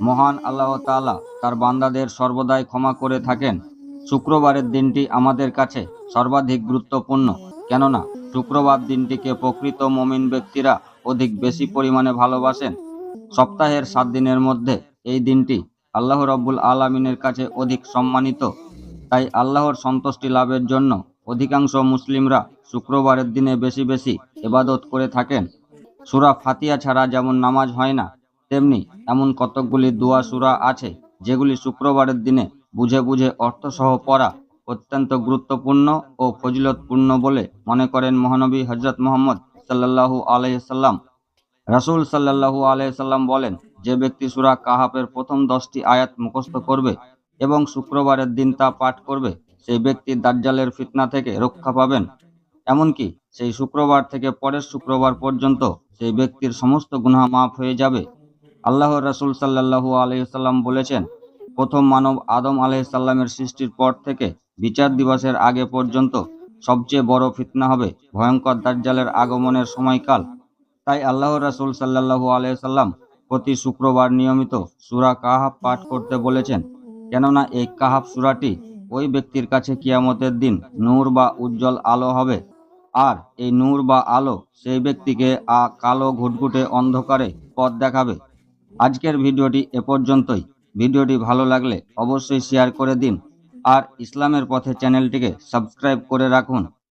মহান আল্লাহ তাআলা তার বান্দাদের সর্বদাই ক্ষমা করে থাকেন। শুক্রবারের দিনটি আমাদের কাছে সর্বাধিক গুরুত্বপূর্ণ, কেননা শুক্রবার দিনটিকে প্রকৃত মমিন ব্যক্তিরা অধিক বেশি পরিমাণে ভালোবাসেন। সপ্তাহের সাত দিনের মধ্যে এই দিনটি আল্লাহ রব্বুল আলমিনের কাছে অধিক সম্মানিত। তাই আল্লাহর সন্তুষ্টি লাভের জন্য অধিকাংশ মুসলিমরা শুক্রবারের দিনে বেশি বেশি এবাদত করে থাকেন। সুরা ফাতিয়া ছাড়া যেমন নামাজ হয় না তেমনি এমন কতকগুলি দোয়া সুরা আছে, যেগুলি শুক্রবারের দিনে বুঝে বুঝে অর্থসহ পড়া অত্যন্ত গুরুত্বপূর্ণ ও ফজিলতপূর্ণ বলে মনে করেন মহানবী হজরত মোহাম্মদ সাল্লাল্লাহু আলাইসাল্লাম রাসূল সাল্লাল্লাহু আলাইসাল্লাম বলেন, যে ব্যক্তি সুরা কাহাফের প্রথম দশটি আয়াত মুখস্থ করবে এবং শুক্রবারের দিন তা পাঠ করবে, সেই ব্যক্তি দাজ্জালের ফিতনা থেকে রক্ষা পাবেন। এমনকি সেই শুক্রবার থেকে পরের শুক্রবার পর্যন্ত সেই ব্যক্তির সমস্ত গুনাহ মাফ হয়ে যাবে। আল্লাহর রাসূল সাল্লাল্লাহু আলাইসাল্লাম বলেছেন, প্রথম মানব আদম আলাইসাল্লামের সৃষ্টির পর থেকে বিচার দিবসের আগে পর্যন্ত সবচেয়ে বড় ফিতনা হবে ভয়ঙ্কর দাজ্জালের আগমনের সময়কাল। তাই আল্লাহর রাসূল সাল্লাল্লাহু আলাইসাল্লাম প্রতি শুক্রবার নিয়মিত সুরা কাহাফ পাঠ করতে বলেছেন, কেননা এই কাহাফ সুরাটি ওই ব্যক্তির কাছে কিয়ামতের দিন নূর বা উজ্জ্বল আলো হবে। আর এই নূর বা আলো সেই ব্যক্তিকে আ কালো ঘুটঘুটে অন্ধকারে পথ দেখাবে। আজকের ভিডিওটি এ পর্যন্তই। ভিডিওটি ভালো লাগলে অবশ্যই শেয়ার করে দিন। আর ইসলামের পথে চ্যানেলটিকে সাবস্ক্রাইব করে রাখুন।